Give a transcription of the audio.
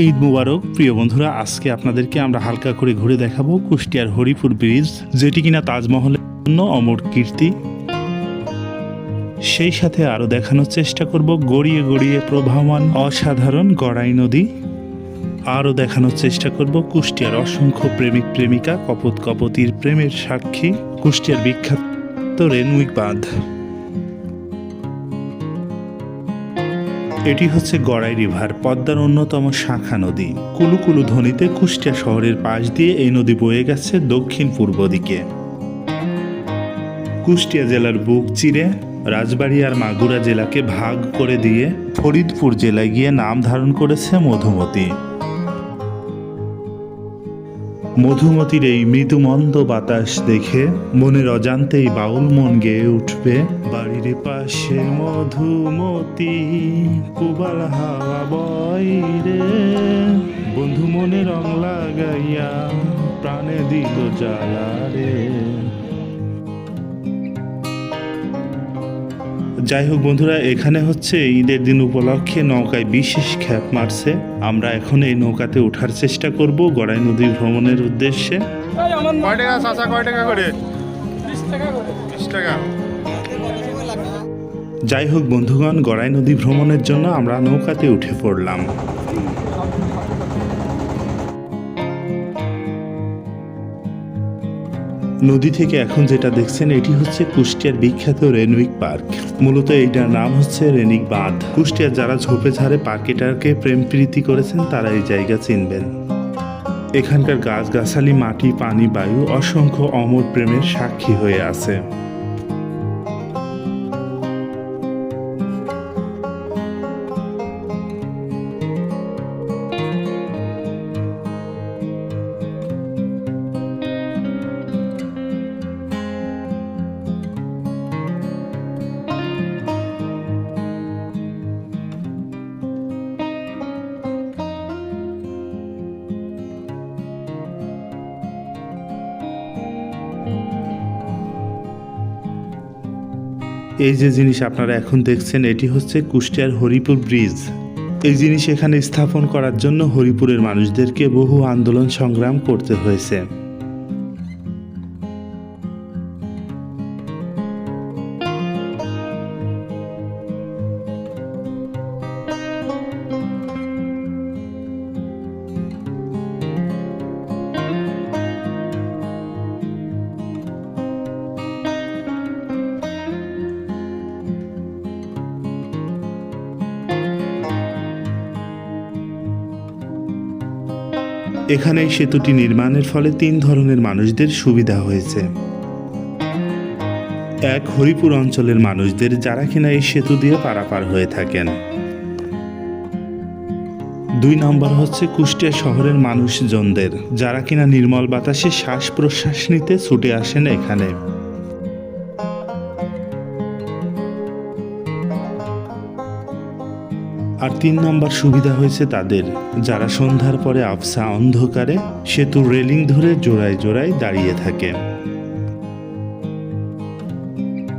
ঈদ মুবারক। প্রিয় বন্ধুরা, আজকে আপনাদেরকে আমরা হালকা করে ঘুরে দেখাবো কুষ্টিয়ার হরিপুর ব্রিজ যেটি কিনা তাজমহলের জন্য অমর কীর্তি। সেই সাথে আরও দেখানোর চেষ্টা করব গড়িয়ে গড়িয়ে প্রবাহমান অসাধারণ গড়াই নদী। আরও দেখানোর চেষ্টা করব কুষ্টিয়ার অসংখ্য প্রেমিক প্রেমিকা, কপত কপতির প্রেমের সাক্ষী, কুষ্টিয়ার বিখ্যাত রেনুইক বাঁধ এটি হচ্ছে গড়াই রিভার, পদ্মার অন্যতম শাখা নদী। কুলুকুলু ধ্বনিতে কুষ্টিয়া শহরের পাশ দিয়ে এই নদী বয়ে গেছে দক্ষিণ পূর্ব দিকে। কুষ্টিয়া জেলার বুক চিরে রাজবাড়ি আর মাগুরা জেলাকে ভাগ করে দিয়ে ফরিদপুর জেলায় গিয়ে নাম ধারণ করেছে মধুমতি। মধুমতির এই মৃদুমন্দ বাতাস দেখে মনের অজান্তেই বাউল মন গেয়ে উঠবে। বাড়ির পাশে মধুমতি, কুবাল হাওয়া বইরে বন্ধু মনে রং লাগাইয়া প্রাণে দিল জ্বালা রে। যাই হোক বন্ধুরা এখানে হচ্ছে ঈদের দিন উপলক্ষে নৌকায় বিশেষ খ্যাপ মারছে। আমরা এখন এই নৌকাতে ওঠার চেষ্টা করব গড়াই নদী ভ্রমণের উদ্দেশ্যে। কয় টাকা চাচা কয় টাকা করে? বিশ টাকা। যাই হোক বন্ধুগণ গড়াই নদী ভ্রমণের জন্য আমরা নৌকাতে উঠে পড়লাম। নদী থেকে এখন যেটা দেখছেন, এটি হচ্ছে কুষ্টিয়ার বিখ্যাত রেনউইক পার্ক। মূলত এইটার নাম হচ্ছে রেনিক বাঁধ। কুষ্টিয়ার যারা ঝোপে ঝাড়ে পার্কেটারকে প্রেম প্রীতি করেছেন, তারা এই জায়গা চিনবেন। এখানকার গাছগাছালি, মাটি, পানি, বায়ু অসংখ্য অমর প্রেমের সাক্ষী হয়ে আছে। এই যে জিনিস আপনারা এখন দেখছেন, এটি হচ্ছে কুষ্টিয়ার হরিপুর ব্রিজ। এই জিনিস এখানে স্থাপন করার জন্য হরিপুরের মানুষদেরকে বহু আন্দোলন সংগ্রাম করতে হয়েছে। এখানে সেতুটি নির্মাণের ফলে তিন ধরনের মানুষদের সুবিধা হয়েছে। এক, হরিপুর অঞ্চলের মানুষদের যারা কিনা এই সেতু দিয়ে পারাপার হয়ে থাকেন। দুই নম্বর হচ্ছে কুষ্টিয়া শহরের মানুষজনদের, যারা কিনা নির্মল বাতাসে শ্বাস প্রশ্বাস নিতে ছুটে আসেন এখানে। আর তিন নম্বর সুবিধা হয়েছে তাদের। যারা সন্ধ্যার পরে আফসা অন্ধকারে, সেতুর রেলিং ধরে জোড়ায় জোড়ায় দাঁড়িয়ে থাকে।